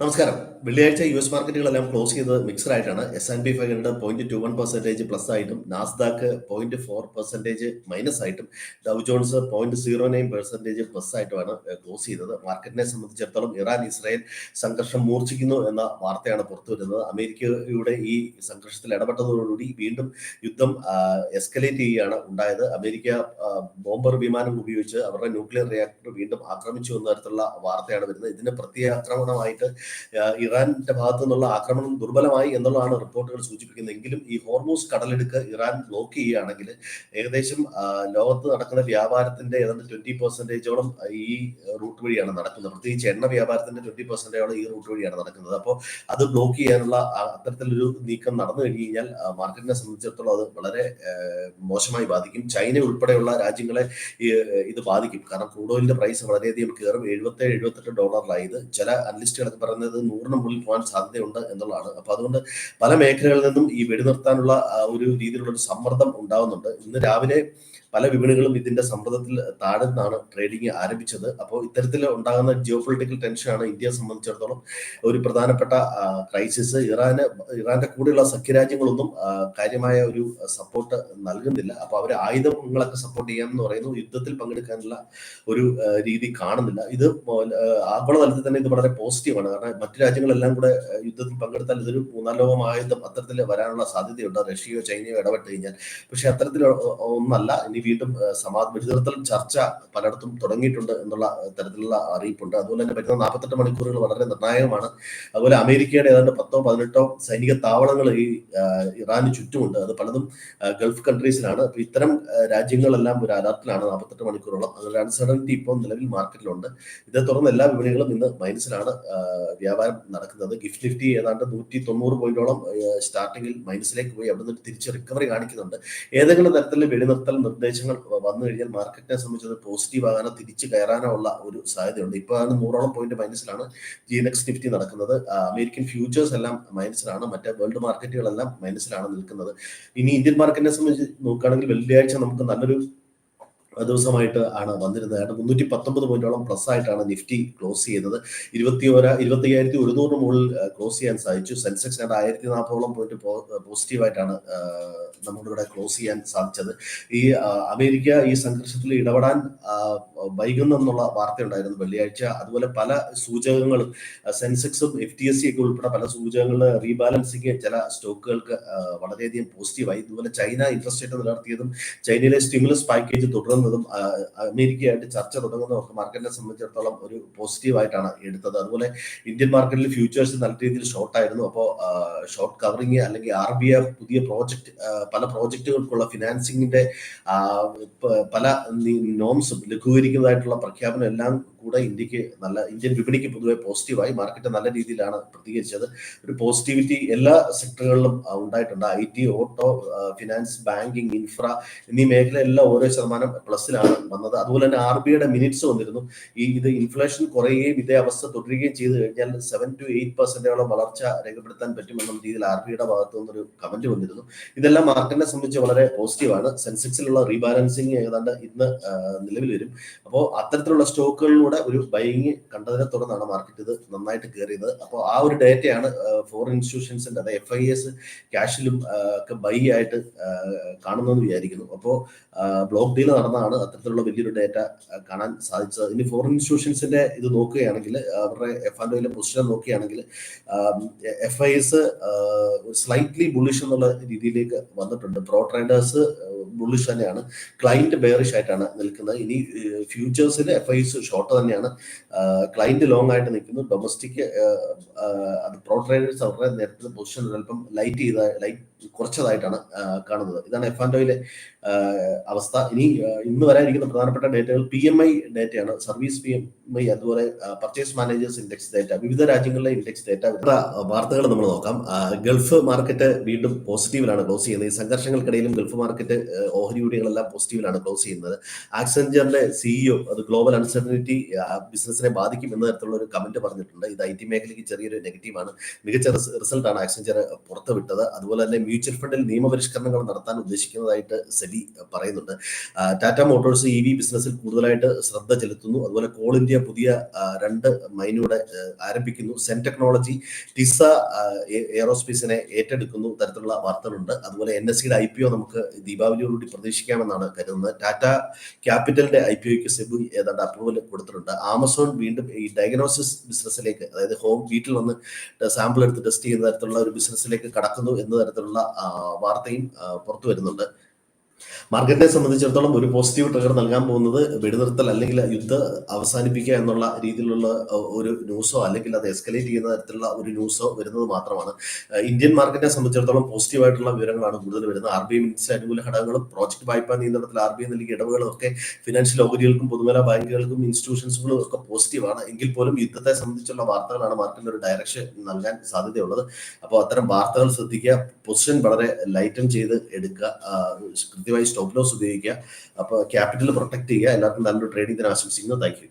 നമസ്കാരം. വെള്ളിയാഴ്ച U S മാർക്കറ്റുകളെല്ലാം ക്ലോസ് ചെയ്തത് മിക്സഡ് ആയിട്ടാണ് S and P five hundred point two one percentage plus ആയിട്ടും Nasdaq point four percentage minus ആയിട്ടും Dow Jones point zero nine percentage plus ആയിട്ടുമാണ് close ചെയ്തത്. മാർക്കറ്റിനെ സംബന്ധിച്ചിടത്തോളം ഇറാൻ ഇസ്രായേൽ സംഘർഷം മൂർച്ഛിക്കുന്നു എന്ന വാർത്തയാണ് പുറത്തു വരുന്നത്. അമേരിക്കയുടെ ഈ സംഘർഷത്തിൽ ഇടപെട്ടതോടുകൂടി വീണ്ടും യുദ്ധം എസ്കലേറ്റ് ചെയ്യുകയാണ് ഉണ്ടായത്. അമേരിക്ക ബോംബർ വിമാനം ഉപയോഗിച്ച് അവരുടെ ന്യൂക്ലിയർ റിയാക്ടർ വീണ്ടും ആക്രമിച്ചു എന്ന തരത്തിലുള്ള വാർത്തയാണ് വരുന്നത്. ഇതിന് പ്രത്യാക്രമണമായിട്ട് ഇറാന്റെ ഭാഗത്തു നിന്നുള്ള ആക്രമണം ദുർബലമായി എന്നുള്ളതാണ് റിപ്പോർട്ടുകൾ സൂചിപ്പിക്കുന്നത്. എങ്കിലും ഈ ഹോർമോസ് കടലെടുക്ക് ഇറാൻ ബ്ലോക്ക് ചെയ്യുകയാണെങ്കിൽ ഏകദേശം ലോകത്ത് നടക്കുന്ന വ്യാപാരത്തിന്റെ ഏതാണ്ട് ട്വന്റി പെർസെന്റേജോളം ഈ റൂട്ട് വഴിയാണ് നടക്കുന്നത്. പ്രത്യേകിച്ച് എണ്ണ വ്യാപാരത്തിന്റെ ട്വന്റി പെർസെന്റേജോളം ഈ റൂട്ട് വഴിയാണ് നടക്കുന്നത്. അപ്പോൾ അത് ബ്ലോക്ക് ചെയ്യാനുള്ള അത്തരത്തിലൊരു നീക്കം നടന്നു കഴിഞ്ഞു കഴിഞ്ഞാൽ മാർക്കറ്റിനെ സംബന്ധിച്ചിടത്തോളം അത് വളരെ മോശമായി ബാധിക്കും. ചൈന ഉൾപ്പെടെയുള്ള രാജ്യങ്ങളെ ഇത് ബാധിക്കും. കാരണം ക്രൂഡ് ഓയിലിന്റെ പ്രൈസ് വളരെയധികം കയറും. എഴുപത്തേഴ് എഴുപത്തെട്ട് ഡോളറിലായത് ചില അനലിസ്റ്റുകളൊക്കെ പറയുന്നത് നൂറിന് മുകളിൽ പോകാൻ സാധ്യതയുണ്ട് എന്നുള്ളതാണ്. അപ്പൊ അതുകൊണ്ട് പല മേഖലകളിൽ നിന്നും ഈ വെടിനിർത്താനുള്ള ഒരു രീതിയിലുള്ള ഒരു സമ്മർദ്ദം ഉണ്ടാവുന്നുണ്ട്. ഇന്ന് രാവിലെ പല വിപണികളും ഇതിന്റെ സമ്മർദ്ദത്തിൽ താഴ്ന്നാണ് ട്രേഡിംഗ് ആരംഭിച്ചത്. അപ്പോൾ ഇത്തരത്തിൽ ഉണ്ടാകുന്ന ജിയോ പൊളിറ്റിക്കൽ ടെൻഷനാണ് ഇന്ത്യയെ സംബന്ധിച്ചിടത്തോളം ഒരു പ്രധാനപ്പെട്ട ക്രൈസിസ് ഇറാന് ഇറാന്റെ കൂടെയുള്ള സഖ്യരാജ്യങ്ങളൊന്നും കാര്യമായ ഒരു സപ്പോർട്ട് നൽകുന്നില്ല. അപ്പൊ അവർ ആയുധങ്ങളൊക്കെ സപ്പോർട്ട് ചെയ്യാമെന്ന് പറയുന്നു. യുദ്ധത്തിൽ പങ്കെടുക്കാനുള്ള ഒരു രീതി കാണുന്നില്ല. ഇത് ആഗോളതലത്തിൽ തന്നെ ഇത് വളരെ പോസിറ്റീവാണ് കാരണം മറ്റു രാജ്യങ്ങളെല്ലാം കൂടെ യുദ്ധത്തിൽ പങ്കെടുത്താൽ ഇതൊരു മൂന്നാം ലോകം ആയുധം അത്തരത്തിൽ വരാനുള്ള സാധ്യതയുണ്ട്. റഷ്യയോ ചൈനയോ ഇടപെട്ട് കഴിഞ്ഞാൽ. പക്ഷെ അത്തരത്തിൽ ഒന്നല്ല. ഇനി വീണ്ടും ആ, സമാ വെടിനിർത്തൽ ചർച്ച പലയിടത്തും തുടങ്ങിയിട്ടുണ്ട് എന്നുള്ള തരത്തിലുള്ള അറിയിപ്പുണ്ട്. അതുപോലെ തന്നെ പറ്റുന്ന നാൽപ്പത്തെട്ട് മണിക്കൂറുകൾ വളരെ നിർണായകമാണ്. അതുപോലെ അമേരിക്കയുടെ ഏതാണ്ട് പത്തോ പതിനെട്ടോ സൈനിക താവളങ്ങൾ ഈ ഇറാന് ചുറ്റുമുണ്ട്. അത് പലതും ഗൾഫ് കൺട്രീസിലാണ്. അപ്പൊ ഇത്തരം രാജ്യങ്ങളെല്ലാം ഒരു അലർട്ടിലാണ് നാൽപ്പത്തെട്ട് മണിക്കൂറോളം. അതൊരു അൺസർട്ടനിറ്റി ഇപ്പോൾ നിലവിൽ മാർക്കറ്റിലുണ്ട് ഇതേ തുടർന്ന് എല്ലാ വിപണികളും ഇന്ന് മൈനസിലാണ് വ്യാപാരം നടക്കുന്നത്. ഗിഫ്റ്റ് നിഫ്റ്റി ഏതാണ്ട് നൂറ്റി തൊണ്ണൂറ് പോയിന്റോളം സ്റ്റാർട്ടിങ്ങിൽ മൈനസിലേക്ക് പോയി. അവിടെ നിന്ന് തിരിച്ച് റിക്കവറി കാണിക്കുന്നുണ്ട്. ഏതെങ്കിലും തരത്തിലുള്ള വെടിനിർത്തൽ നിർദ്ദേശങ്ങൾ വന്നു കഴിഞ്ഞാൽ മാർക്കറ്റിനെ സംബന്ധിച്ച് അത് പോസിറ്റീവ് ആകാനോ തിരിച്ചു കയറാനോ ഉള്ള ഒരു സാധ്യതയുണ്ട്. ഇപ്പോൾ ആണ് നൂറോളം പോയിന്റ് മൈനസിലാണ് ജി എൻ എക്സ് നിഫ്റ്റി നടക്കുന്നത്. അമേരിക്കൻ ഫ്യൂച്ചേഴ്സ് എല്ലാം മൈനസിലാണ് മറ്റേ വേൾഡ് മാർക്കറ്റുകളെല്ലാം മൈനസിലാണ് നിൽക്കുന്നത്. ഇനി ഇന്ത്യൻ മാർക്കറ്റിനെ സംബന്ധിച്ച് നോക്കുകയാണെങ്കിൽ വെള്ളിയാഴ്ച നമുക്ക് നല്ലൊരു ദിവസമായിട്ട് ആണ് വന്നിരുന്നത്. കാരണം മുന്നൂറ്റി പത്തൊമ്പത് പോയിന്റോളം പ്ലസ് ആയിട്ടാണ് നിഫ്റ്റി ക്ലോസ് ചെയ്തത്. ഇരുപത്തി ഒര ഇരുപത്തി അയ്യായിരത്തി ഒരുന്നൂറിന് മുകളിൽ ക്ലോസ് ചെയ്യാൻ സാധിച്ചു. സെൻസെക്സ് ഏതാണ്ട് ആയിരത്തി നാൽപ്പതോളം പോയിന്റ് പോസിറ്റീവായിട്ടാണ് നമ്മളിവിടെ ക്ലോസ് ചെയ്യാൻ സാധിച്ചത്. ഈ അമേരിക്ക ഈ സംഘർഷത്തിൽ ഇടപെടാൻ വൈകുന്നെന്നുള്ള വാർത്തയുണ്ടായിരുന്നു വെള്ളിയാഴ്ച. അതുപോലെ പല സൂചകങ്ങളും സെൻസെക്സും എഫ് ടി എസ് സി ഒക്കെ ഉൾപ്പെടെ പല സൂചകങ്ങളിൽ റീബാലൻസിങ് ചില സ്റ്റോക്കുകൾക്ക് വളരെയധികം പോസിറ്റീവായി ഇതുപോലെ ചൈന ഇൻട്രസ്റ്റ് റേറ്റ് നിലനിർത്തിയതും ചൈനയിലെ സ്റ്റിമുലസ് പാക്കേജ് തുടർന്നതും ആ, അമേരിക്കയായിട്ട് ചർച്ച തുടങ്ങുന്നതും ഒക്കെ മാർക്കറ്റിനെ സംബന്ധിച്ചിടത്തോളം ഒരു പോസിറ്റീവ് ആയിട്ടാണ് എടുത്തത്. അതുപോലെ ഇന്ത്യൻ മാർക്കറ്റിൽ ഫ്യൂച്ചേഴ്സ് നല്ല രീതിയിൽ ഷോർട്ട് ആയിരുന്നു. അപ്പോൾ ഷോർട്ട് കവറിങ് അല്ലെങ്കിൽ ആർ ബി ഐ പുതിയ പ്രോജക്റ്റ് പല പ്രോജക്റ്റുകൾക്കുള്ള ഫിനാൻസിങ്ങിന്റെ പല നോംസും ലഘൂകരിക്കുന്നതായിട്ടുള്ള പ്രഖ്യാപനം എല്ലാം കൂടെ ഇന്ത്യയ്ക്ക് നല്ല ഇന്ത്യൻ വിപണിക്ക് പൊതുവെ പോസിറ്റീവായി മാർക്കറ്റ് നല്ല രീതിയിലാണ് പ്രതികരിച്ചത്. ഒരു പോസിറ്റിവിറ്റി എല്ലാ സെക്ടറുകളിലും ഉണ്ടായിട്ടുണ്ട്. I T auto finance banking infra എന്നീ മേഖലയെല്ലാം ഓരോ ശതമാനം പ്ലസിലാണ് വന്നത്. അതുപോലെ തന്നെ ആർ ബി ഐയുടെ മിനിറ്റ്സ് വന്നിരുന്നു. ഈ ഇത് ഇൻഫ്ലേഷൻ കുറയുകയും ഇതേ അവസ്ഥ തുടരുകയും ചെയ്തു കഴിഞ്ഞാൽ സെവൻ ടു എയ്റ്റ് പെർസെന്റോളം വളർച്ച രേഖപ്പെടുത്താൻ പറ്റുമെന്നുള്ള രീതിയിൽ ആർ ബി ഐയുടെ ഭാഗത്തു നിന്നൊരു കമന്റ് വന്നിരുന്നു. ഇതെല്ലാം മാർക്കറ്റിനെ സംബന്ധിച്ച് വളരെ പോസിറ്റീവാണ് സെൻസെക്സിലുള്ള റീബാലൻസിങ് ഏതാണ്ട് ഇന്ന് നിലവിൽ വരും. അപ്പോൾ അത്തരത്തിലുള്ള സ്റ്റോക്കുകളിലൂടെ ഒരു ബൈങ് കണ്ടതിനെ തുടർന്നാണ് മാർക്കറ്റ് ഇത് നന്നായിട്ട് കയറിയത് അപ്പോൾ ആ ഒരു ഡേറ്റയാണ് ഫോറിൻ ഇൻസ്റ്റിറ്റ്യൂഷൻസിന്റെ അതായത് എഫ് ഐ എസ് ക്യാഷിലും ഒക്കെ ബൈ ആയിട്ട് കാണുന്നതെന്ന് വിചാരിക്കുന്നു. അപ്പോൾ ബ്ലോക്ക് ഡീൽ നടന്നതാണ്. അത്തരത്തിലുള്ള വലിയൊരു ഡേറ്റ കാണാൻ സാധിച്ചത്. ഇനി ഫോറിൻ ഇൻസ്റ്റിറ്റ്യൂഷൻസിന്റെ ഇത് നോക്കുകയാണെങ്കിൽ അവരുടെ എഫ് ആൻഡ് ഒയിലെ പൊസിഷൻ നോക്കുകയാണെങ്കിൽ F I S slightly bullish എന്നുള്ള രീതിയിലേക്ക് വന്നിട്ടുണ്ട്. പ്രോ ട്രേഡേഴ്സ് ബുള്ളിഷ് തന്നെയാണ്. ക്ലൈന്റ് ബെയറിഷ് ആയിട്ടാണ് നിൽക്കുന്നത്. ഇനി ഫ്യൂച്ചേഴ്സിൽ എഫ് ഐ എസ് ഷോർട്ട് തന്നെയാണ്. ക്ലൈന്റ് ലോങ് ആയിട്ട് നിൽക്കുന്നു. ഡൊമസ്റ്റിക് അത് പ്രോ അവരുടെ നേരത്തെ പൊസിഷൻ അല്പം ലൈറ്റ് ചെയ്ത ലൈറ്റ് കുറച്ചതായിട്ടാണ് കാണുന്നത്. ഇതാണ് എഫ് ആൻഡ് അവസ്ഥ. ഇനി ഇന്ന് വരാനിരിക്കുന്ന പ്രധാനപ്പെട്ട ഡേറ്റകൾ പി എം ഐ ഡേറ്റയാണ്. സർവീസ് പി എം ഐ അതുപോലെ പർച്ചേസ് മാനേജേഴ്സ് ഇൻഡെക്സ് ഡേറ്റ വിവിധ രാജ്യങ്ങളിലെ ഇൻഡെക്സ് ഡേറ്റ വാർത്തകൾ നമ്മൾ നോക്കാം. ഗൾഫ് മാർക്കറ്റ് വീണ്ടും പോസിറ്റീവിലാണ് ക്ലോസ് ചെയ്യുന്നത്. ഈ സംഘർഷങ്ങൾക്കിടയിലും ഗൾഫ് മാർക്കറ്റ് ഓഹരി വിപണികളെല്ലാം പോസിറ്റീവിലാണ് ക്ലോസ് ചെയ്യുന്നത്. ആക്സെഞ്ചറിന്റെ സിഇഒ അത് ഗ്ലോബൽ അൺസർട്ടനിറ്റി ബിസിനസിനെ ബാധിക്കും എന്ന തരത്തിലുള്ള ഒരു കമന്റ് പറഞ്ഞിട്ടുണ്ട്. ഇത് ഐ ടി മേഖലയ്ക്ക് ചെറിയൊരു നെഗറ്റീവാണ് മികച്ച റിസൾട്ടാണ് ആക്സെഞ്ചർ പുറത്തുവിട്ടത്. അതുപോലെ തന്നെ മ്യൂച്വൽ ഫണ്ടിൽ നിയമപരിഷ്കരണങ്ങൾ നടത്താൻ ഉദ്ദേശിക്കുന്നതായിട്ട് സെബി പറയുന്നുണ്ട്. ടാറ്റ മോട്ടോഴ്സ് ഇ വി ബിസിനസ്സിൽ കൂടുതലായിട്ട് ശ്രദ്ധ ചെലുത്തുന്നു. അതുപോലെ കോൾ ഇന്ത്യ പുതിയ രണ്ട് മൈനൂടെ ആരംഭിക്കുന്നു. സെൻ ടെക്നോളജി ടിസ എയറോസ്പേസിനെ ഏറ്റെടുക്കുന്നു തരത്തിലുള്ള വാർത്തകളുണ്ട്. അതുപോലെ എൻ എസ് സിയുടെ ഐ പി ഒ നമുക്ക് ദീപാവലിയോടുകൂടി പ്രതീക്ഷിക്കാമെന്നാണ് കരുതുന്നത്. ടാറ്റ ക്യാപിറ്റലിന്റെ ഐ പി ഒക്ക് സെബി ഏതാണ്ട് അപ്രൂവൽ കൊടുത്തിട്ടുണ്ട്. ആമസോൺ വീണ്ടും ഈ ഡയഗ്നോസിസ് ബിസിനസ്സിലേക്ക് അതായത് ഹോം വീട്ടിൽ വന്ന് സാമ്പിൾ എടുത്ത് ടെസ്റ്റ് ചെയ്യുന്ന തരത്തിലുള്ള ഒരു ബിസിനസ്സിലേക്ക് കടക്കുന്നു എന്ന തരത്തിലുള്ള വാർത്തയും പുറത്തു വരുന്നുണ്ട്. മാർക്കറ്റിനെ സംബന്ധിച്ചിടത്തോളം ഒരു പോസിറ്റീവ് ട്രിഗർ നൽകാൻ പോകുന്നത് വെടിനിർത്തൽ അല്ലെങ്കിൽ യുദ്ധം അവസാനിപ്പിക്കുക എന്നുള്ള രീതിയിലുള്ള ഒരു ന്യൂസോ അല്ലെങ്കിൽ അത് എസ്കലേറ്റ് ചെയ്യുന്ന തരത്തിലുള്ള ഒരു ന്യൂസോ വരുന്നത് മാത്രമാണ്. ഇന്ത്യൻ മാർക്കറ്റിനെ സംബന്ധിച്ചിടത്തോളം പോസിറ്റീവ് ആയിട്ടുള്ള വിവരങ്ങളാണ് കൂടുതൽ വരുന്നത്. ആർ ബി ഐ മിനിറ്റ്സ് അനുകൂല ഘടകങ്ങളും പ്രോജക്ട് വായ്പാ നിയന്ത്രണത്തിൽ ആർ ബി ഐ നൽകിയ ഇടവുകളും ഒക്കെ ഫിനാൻഷ്യൽ ഓഹരികൾക്കും പൊതുമേഖലാ ബാങ്കുകൾക്കും ഇൻസ്റ്റിറ്റ്യൂഷൻസുകളും ഒക്കെ പോസിറ്റീവാണ് എങ്കിൽ പോലും യുദ്ധത്തെ സംബന്ധിച്ചുള്ള വാർത്തകളാണ് മാർക്കറ്റിന് ഒരു ഡയറക്ഷൻ നൽകാൻ സാധ്യതയുള്ളത്. അപ്പോൾ അത്തരം വാർത്തകൾ ശ്രദ്ധിക്കുക പൊസിഷൻ വളരെ ലൈറ്റൻ ചെയ്ത് എടുക്കുക കൃത്യമായി സ്റ്റോപ്പ് ലോസ് ഉപയോഗിക്കുക. അപ്പോൾ ക്യാപിറ്റൽ പ്രൊട്ടക്ട് ചെയ്യുക. എല്ലാവർക്കും നല്ലൊരു ട്രേഡിംഗ് ദിനം ആശംസിക്കുന്നു. Thank you.